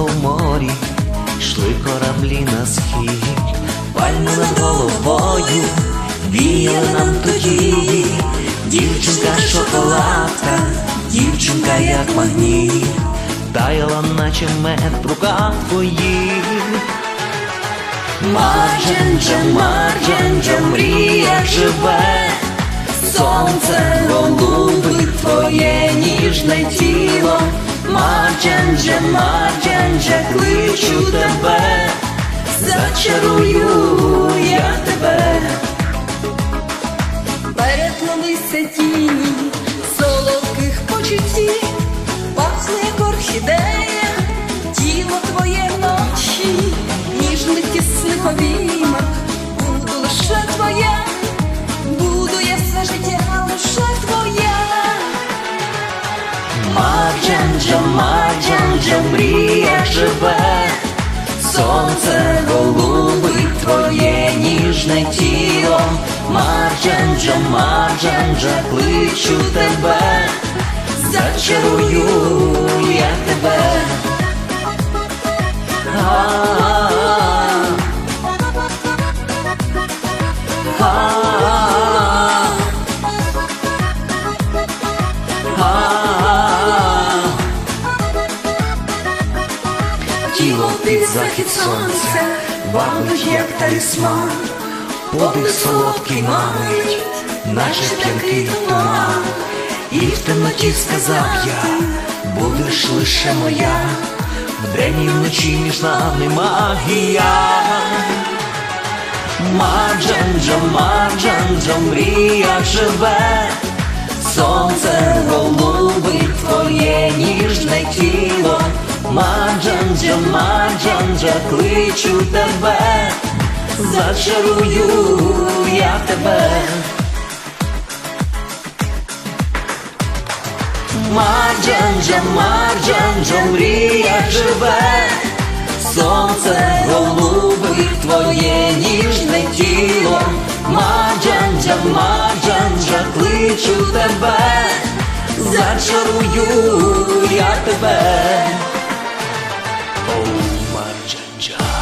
тонуло в морі, йшли кораблі на схід, пальми над головою, віяли нам тоді, дівчинка шоколадка, дівчинка як магніт, таяла, наче мед в руках твоїх. Марджанджа, Марджанджа, мрія живе, сонце голубить твоє ніжне тіло, Марджанджа, Марджанджа, кличу тебе, зачарую я тебе. Переплилися тіні Марджанджа, Марджанджа, мрія живе, сонце голубить твоє ніжне тіло, Марджанджа, Марджанджа, кличу тебе, зачарую я тебе. Під захід сонця, вабить як талісман, подих солодкий мамить, наче п'янкий туман, і в темноті сказав я, будеш лише моя, вдень і вночі між нами магія. Марджанджа, Марджанджа, мрія живе, сонце голубить твоє ніжне тіло, Марджанджа, Марджанджа, кличу тебе, зачарую я тебе. Марджанджа, Марджанджа, мрія живе, сонце голубить твоє ніжне тіло, Марджанджа, Марджанджа, кличу тебе, зачарую я тебе. О, Марджанджа.